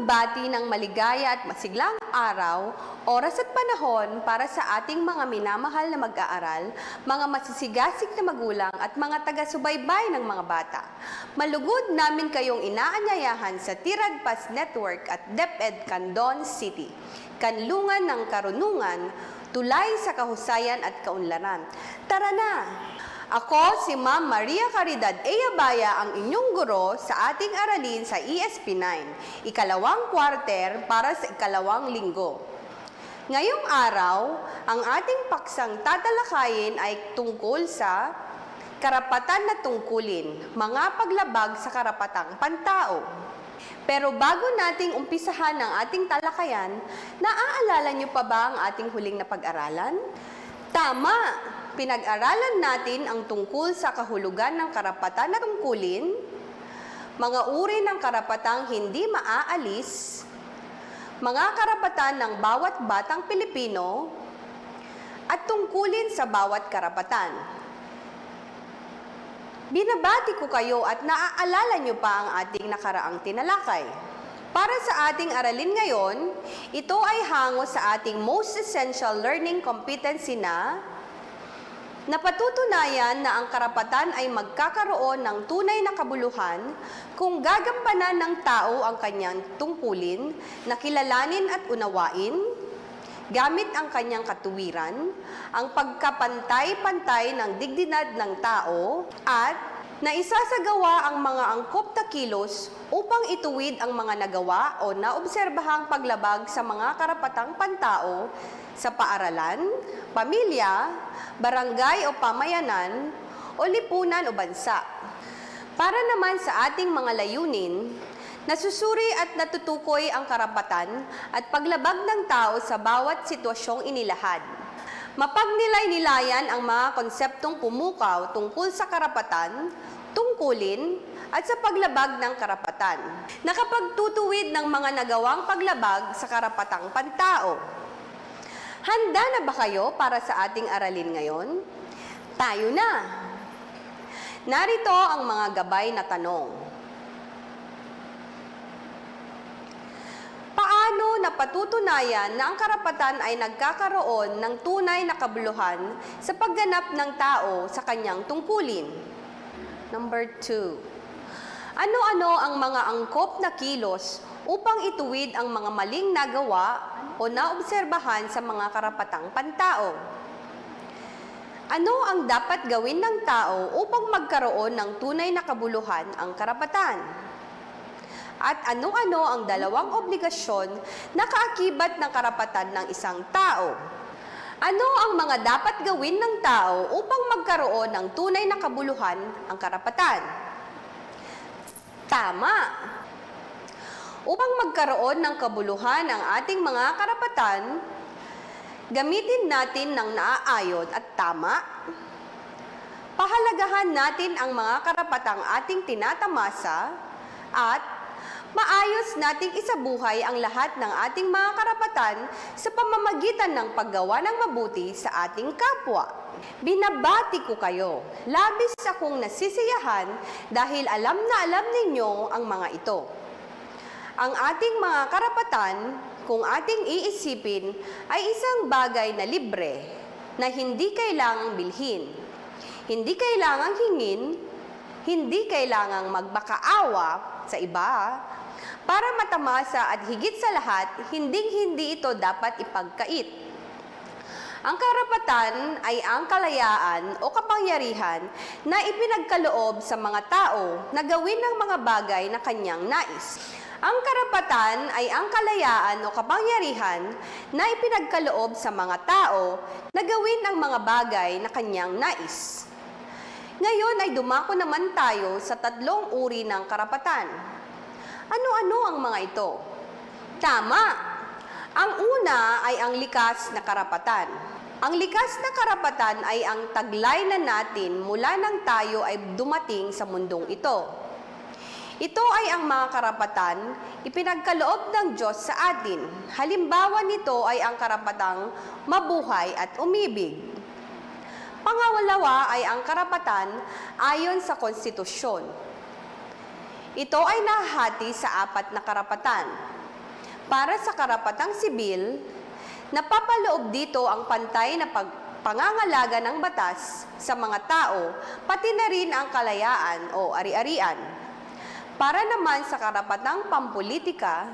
pagbati ng maligaya at masiglang araw, oras at panahon para sa ating mga minamahal na mag-aaral, mga masisigasig na magulang at mga taga-subaybay ng mga bata. Malugod namin kayong inaanyayahan sa Tiradpas Network at DepEd Candon City. Kanlungan ng karunungan, tulay sa kahusayan at kaunlaran. Tara na! Ako si Ma'am Maria Caridad Eyabaya, ang inyong guro sa ating aralin sa ESP9, ikalawang quarter para sa ikalawang linggo. Ngayong araw, ang ating paksang tatalakayin ay tungkol sa karapatan na tungkulin, mga paglabag sa karapatang pantao. Pero bago nating umpisahan ang ating talakayan, naaalala niyo pa ba ang ating huling na pag-aralan? Tama! Pinag-aralan natin ang tungkol sa kahulugan ng karapatan na tungkulin, mga uri ng karapatang hindi maaalis, mga karapatan ng bawat batang Pilipino, at tungkulin sa bawat karapatan. Binabati ko kayo at naaalala niyo pa ang ating nakaraang tinalakay. Para sa ating aralin ngayon, ito ay hango sa ating most essential learning competency na Napatutunayan na ang karapatan ay magkakaroon ng tunay na kabuluhan kung gagampanan ng tao ang kanyang tungkulin na kilalanin at unawain, gamit ang kanyang katuwiran, ang pagkapantay-pantay ng dignidad ng tao, at na isasagawa ang mga angkop na kilos upang ituwid ang mga nagawa o naobserbahang paglabag sa mga karapatang pantao sa paaralan, pamilya, barangay o pamayanan, o lipunan o bansa. Para naman sa ating mga layunin, nasusuri at natutukoy ang karapatan at paglabag ng tao sa bawat sitwasyong inilahad. Mapagnilay-nilayan ang mga konseptong pumukaw tungkol sa karapatan, tungkulin, at sa paglabag ng karapatan. Nakapagtutuwid ng mga nagawang paglabag sa karapatang pantao. Handa na ba kayo para sa ating aralin ngayon? Tayo na! Narito ang mga gabay na tanong. Paano napatutunayan na ang karapatan ay nagkakaroon ng tunay na kabuluhan sa pagganap ng tao sa kanyang tungkulin? Number two. Ano-ano ang mga angkop na kilos upang ituwid ang mga maling nagawa o naobserbahan sa mga karapatang pantao? Ano ang dapat gawin ng tao upang magkaroon ng tunay na kabuluhan ang karapatan? At ano-ano ang dalawang obligasyon na kaakibat ng karapatan ng isang tao? Ano ang mga dapat gawin ng tao upang magkaroon ng tunay na kabuluhan ang karapatan? Tama! Upang magkaroon ng kabuluhan ang ating mga karapatan, gamitin natin ng naaayon at tama. Pahalagahan natin ang mga karapatang ating tinatamasa at maayos nating isabuhay ang lahat ng ating mga karapatan sa pamamagitan ng paggawa ng mabuti sa ating kapwa. Binabati ko kayo. Labis akong nasisiyahan dahil alam na alam ninyo ang mga ito. Ang ating mga karapatan, kung ating iisipin, ay isang bagay na libre, na hindi kailangang bilhin, hindi kailangang hingin, hindi kailangang magbakaawa sa iba, para matamasa at higit sa lahat, hinding-hindi ito dapat ipagkait. Ang karapatan ay ang kalayaan o kapangyarihan na ipinagkaloob sa mga tao na gawin ng mga bagay na kanyang nais. Ang karapatan ay ang kalayaan o kapangyarihan na ipinagkaloob sa mga tao na gawin ang mga bagay na kanyang nais. Ngayon ay dumako naman tayo sa tatlong uri ng karapatan. Ano-ano ang mga ito? Tama! Ang una ay ang likas na karapatan. Ang likas na karapatan ay ang taglay na natin mula nang tayo ay dumating sa mundong ito. Ito ay ang mga karapatan ipinagkaloob ng Diyos sa atin. Halimbawa nito ay ang karapatang mabuhay at umibig. Pangalawa ay ang karapatan ayon sa konstitusyon. Ito ay nahati sa apat na karapatan. Para sa karapatang sibil, napapaloob dito ang pantay na pag pangangalaga ng batas sa mga tao, pati na rin ang kalayaan o ari-arian. Para naman sa karapatang pampolitika,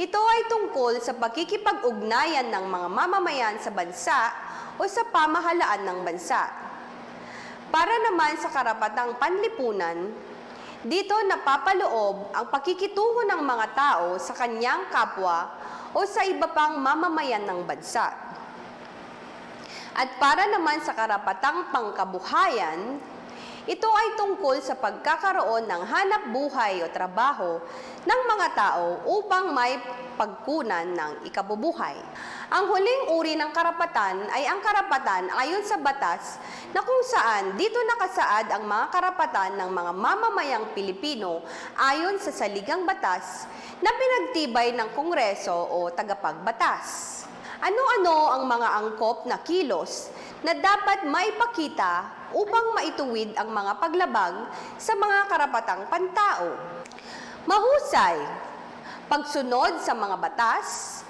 ito ay tungkol sa pakikipag-ugnayan ng mga mamamayan sa bansa o sa pamahalaan ng bansa. Para naman sa karapatang panlipunan, dito napapaloob ang pakikitungo ng mga tao sa kanyang kapwa o sa iba pang mamamayan ng bansa. At para naman sa karapatang pangkabuhayan, ito ay tungkol sa pagkakaroon ng hanap buhay o trabaho ng mga tao upang may pagkunan ng ikabubuhay. Ang huling uri ng karapatan ay ang karapatan ayon sa batas na kung saan dito nakasaad ang mga karapatan ng mga mamamayang Pilipino ayon sa saligang batas na pinagtibay ng Kongreso o tagapagbatas. Ano-ano ang mga angkop na kilos na dapat maipakita upang maituwid ang mga paglabag sa mga karapatang pantao? Mahusay, pagsunod sa mga batas,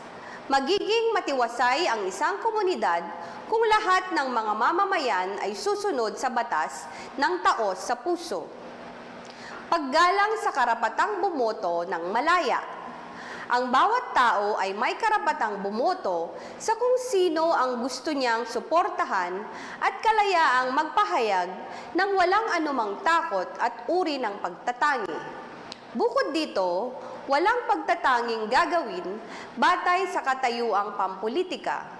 magiging matiwasay ang isang komunidad kung lahat ng mga mamamayan ay susunod sa batas ng taos sa puso. Paggalang sa karapatang bumoto ng malaya, ang bawat tao ay may karapatang bumoto sa kung sino ang gusto niyang suportahan at kalayaang magpahayag ng walang anumang takot at uri ng pagtatangi. Bukod dito, walang pagtatanging gagawin batay sa katayuang pampolitika,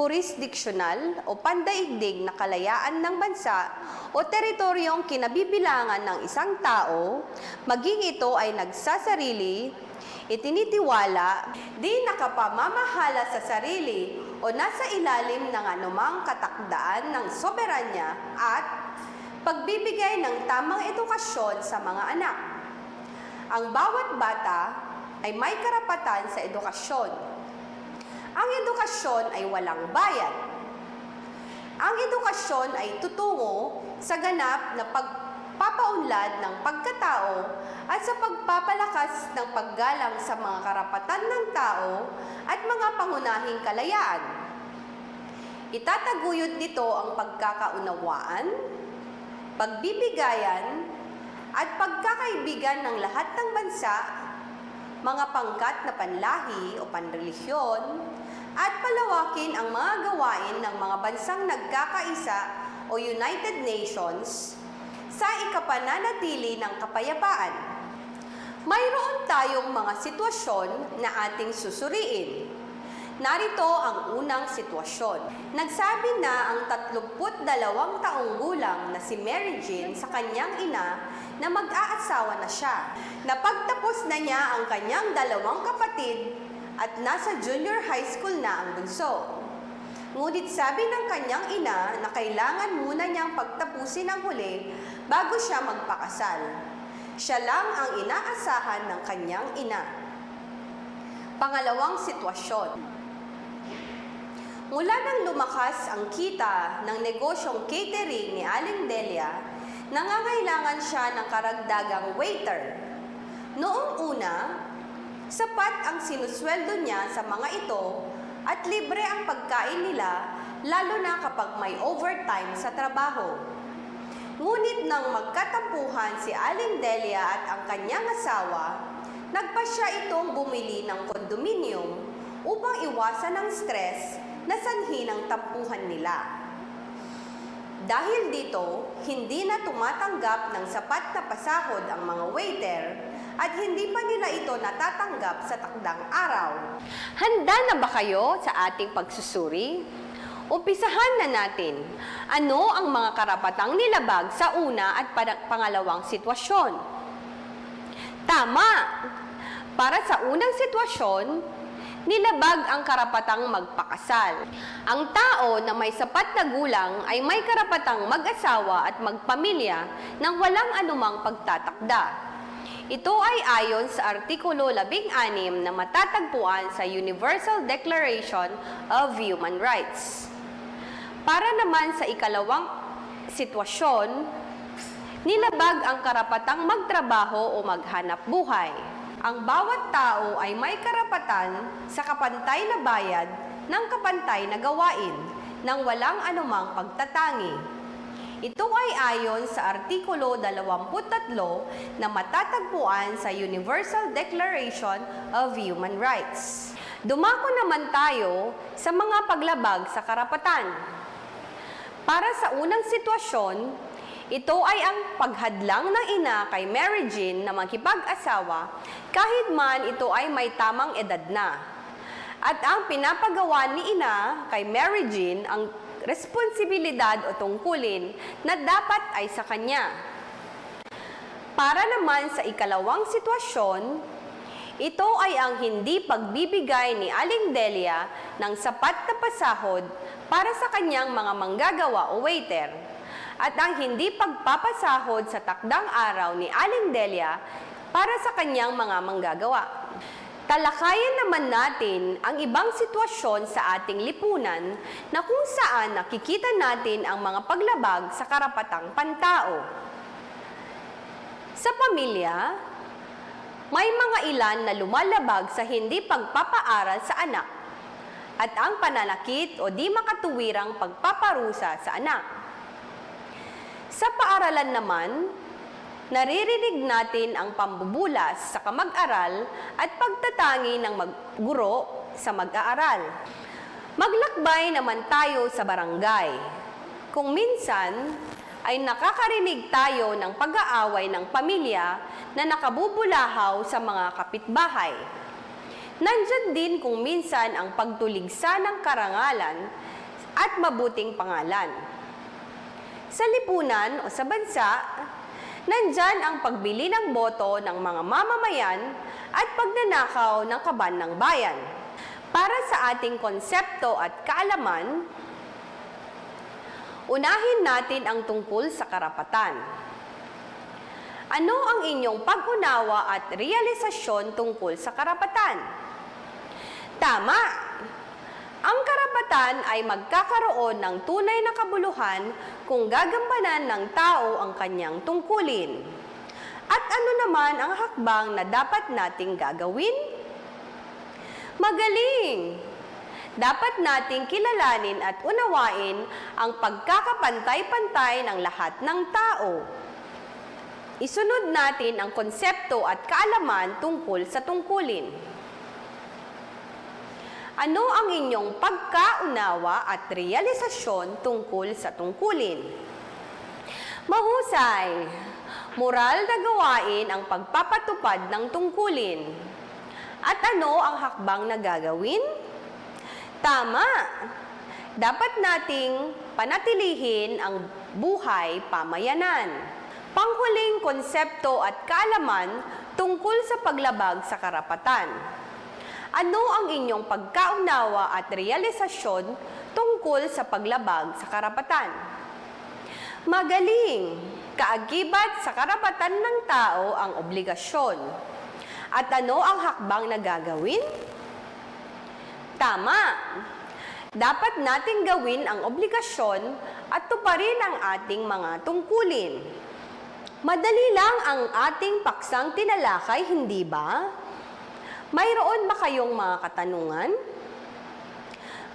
jurisdiksyonal o pandaigdig na kalayaan ng bansa o teritoryong kinabibilangan ng isang tao, maging ito ay nagsasarili, itinitiwala, di nakapamamahala sa sarili o nasa ilalim ng anumang katakdaan ng soberanya at pagbibigay ng tamang edukasyon sa mga anak. Ang bawat bata ay may karapatan sa edukasyon. Ang edukasyon ay walang bayad. Ang edukasyon ay tutungo sa ganap na pagpapaunlad ng pagkatao at sa pagpapalakas ng paggalang sa mga karapatan ng tao at mga pangunahing kalayaan. Itataguyod nito ang pagkakaunawaan, pagbibigayan, at pagkakaibigan ng lahat ng bansa, mga pangkat na panlahi o panrelihiyon, at palawakin ang mga gawain ng mga bansang nagkakaisa o United Nations sa ikapananatili ng kapayapaan. Mayroon tayong mga sitwasyon na ating susuriin. Narito ang unang sitwasyon. Nagsabi na ang 32 taong gulang na si Mary Jane sa kanyang ina na mag-aasawa na siya. Napagtapos na niya ang kanyang dalawang kapatid at nasa junior high school na ang bunso. Ngunit sabi ng kanyang ina na kailangan muna niyang pagtapusin ang huli bago siya magpakasal. Siya lang ang inaasahan ng kanyang ina. Pangalawang sitwasyon. Mula nang lumakas ang kita ng negosyong catering ni Aling Delia, nangangailangan siya ng karagdagang waiter. Noong una, sapat ang sinusweldo niya sa mga ito at libre ang pagkain nila lalo na kapag may overtime sa trabaho. Ngunit nang magkatampuhan si Aling Delia at ang kanyang asawa, nagpasya itong bumili ng kondominium upang iwasan ang stress na sanhi ng tampuhan nila. Dahil dito, hindi na tumatanggap ng sapat na pasahod ang mga waiter at hindi pa nila ito natatanggap sa takdang araw. Handa na ba kayo sa ating pagsusuri? Umpisahan na natin. Ano ang mga karapatang nilabag sa una at pangalawang sitwasyon? Tama! Para sa unang sitwasyon, nilabag ang karapatang magpakasal. Ang tao na may sapat na gulang ay may karapatang mag-asawa at magpamilya nang walang anumang pagtatakda. Ito ay ayon sa Artikulo 16 na matatagpuan sa Universal Declaration of Human Rights. Para naman sa ikalawang sitwasyon, nilabag ang karapatang magtrabaho o maghanap buhay. Ang bawat tao ay may karapatan sa kapantay na bayad ng kapantay na gawain nang walang anumang pagtatangi. Ito ay ayon sa Artikulo 23 na matatagpuan sa Universal Declaration of Human Rights. Dumako naman tayo sa mga paglabag sa karapatan. Para sa unang sitwasyon, ito ay ang paghadlang ng ina kay Mary Jean na makipag-asawa kahit man ito ay may tamang edad na. At ang pinapagawa ni ina kay Mary Jean ang responsibilidad o tungkulin na dapat ay sa kanya. Para naman sa ikalawang sitwasyon, ito ay ang hindi pagbibigay ni Aling Delia ng sapat na pasahod para sa kanyang mga manggagawa o waiter at ang hindi pagpapasahod sa takdang araw ni Aling Delia para sa kanyang mga manggagawa. Talakayan naman natin ang ibang sitwasyon sa ating lipunan na kung saan nakikita natin ang mga paglabag sa karapatang pantao. Sa pamilya, may mga ilan na lumalabag sa hindi pagpapaaral sa anak at ang pananakit o di makatuwirang pagpaparusa sa anak. Sa paaralan naman, naririnig natin ang pambubulas sa kamag-aral at pagtatangi ng guro sa mag-aaral. Maglakbay naman tayo sa barangay. Kung minsan, ay nakakarinig tayo ng pag-aaway ng pamilya na nakabubulahaw sa mga kapitbahay. Nandyan din kung minsan ang pagtuligsa ng karangalan at mabuting pangalan. Sa lipunan o sa bansa, nandyan ang pagbili ng boto ng mga mamamayan at pagnanakaw ng kaban ng bayan. Para sa ating konsepto at kaalaman, unahin natin ang tungkol sa karapatan. Ano ang inyong pag-unawa at realisasyon tungkol sa karapatan? Tama! Ang karapatan ay magkakaroon ng tunay na kabuluhan kung gagampanan ng tao ang kanyang tungkulin. At ano naman ang hakbang na dapat nating gagawin? Magaling! Dapat nating kilalanin at unawain ang pagkakapantay-pantay ng lahat ng tao. Isunod natin ang konsepto at kaalaman tungkol sa tungkulin. Ano ang inyong pagkaunawa at realisasyon tungkol sa tungkulin? Mahusay! Moral na gawain ang pagpapatupad ng tungkulin. At ano ang hakbang na gagawin? Tama! Dapat nating panatilihin ang buhay pamayanan. Panghuling konsepto at kaalaman tungkol sa paglabag sa karapatan. Ano ang inyong pagkaunawa at realisasyon tungkol sa paglabag sa karapatan? Magaling! Kaagibat sa karapatan ng tao ang obligasyon. At ano ang hakbang na gagawin? Tama! Dapat nating gawin ang obligasyon at tuparin ang ating mga tungkulin. Madali lang ang ating paksang tinalakay, hindi ba? Mayroon ba kayong mga katanungan?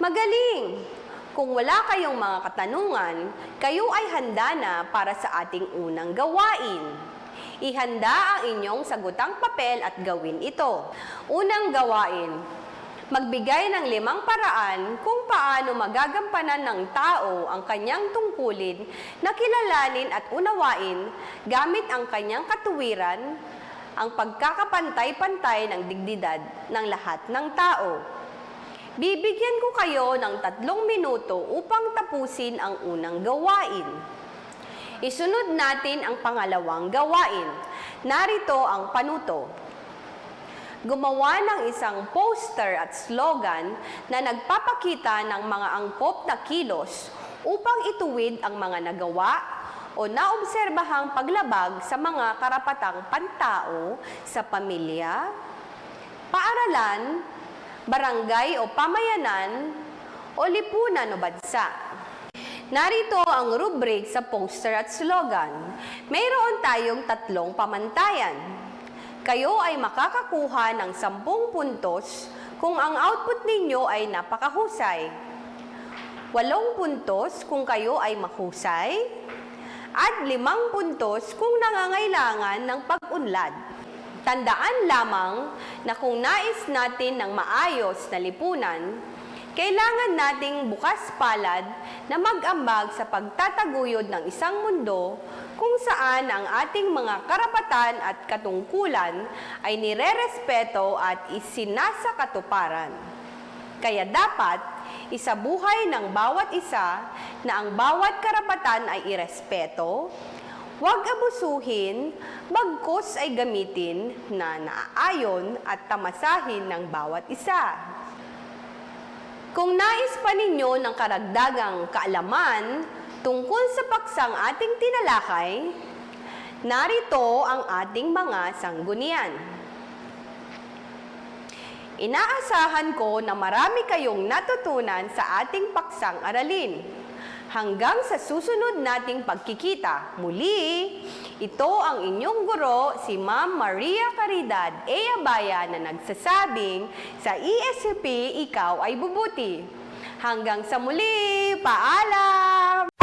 Magaling! Kung wala kayong mga katanungan, kayo ay handa na para sa ating unang gawain. Ihanda ang inyong sagutang papel at gawin ito. Unang gawain, magbigay ng limang paraan kung paano magagampanan ng tao ang kanyang tungkulin na kilalanin at unawain gamit ang kanyang katuwiran, ang pagkakapantay-pantay ng dignidad ng lahat ng tao. Bibigyan ko kayo ng tatlong minuto upang tapusin ang unang gawain. Isunod natin ang pangalawang gawain. Narito ang panuto. Gumawa ng isang poster at slogan na nagpapakita ng mga angkop na kilos upang ituwid ang mga nagawa o naobserbahang paglabag sa mga karapatang pantao sa pamilya, paaralan, barangay o pamayanan, o lipunan o bansa. Narito ang rubric sa poster at slogan. Mayroon tayong tatlong pamantayan. Kayo ay makakakuha ng 10 puntos kung ang output ninyo ay napakahusay. 8 puntos kung kayo ay mahusay. At 5 puntos kung nangangailangan ng pag-unlad. Tandaan lamang na kung nais natin ng maayos na lipunan, kailangan nating bukas palad na mag-ambag sa pagtataguyod ng isang mundo kung saan ang ating mga karapatan at katungkulan ay nirerespeto at isinasakatuparan. Kaya dapat isabuhay ng bawat isa na ang bawat karapatan ay irespeto, huwag abusuhin, bagkus ay gamitin na naaayon at tamasahin ng bawat isa. Kung nais pa ninyo ng karagdagang kaalaman tungkol sa paksang ating tinalakay, narito ang ating mga sanggunian. Inaasahan ko na marami kayong natutunan sa ating paksang aralin. Hanggang sa susunod nating pagkikita, muli, ito ang inyong guro, si Ma'am Maria Caridad A. Abaya na nagsasabing, sa ESCP, ikaw ay bubuti. Hanggang sa muli, paalam!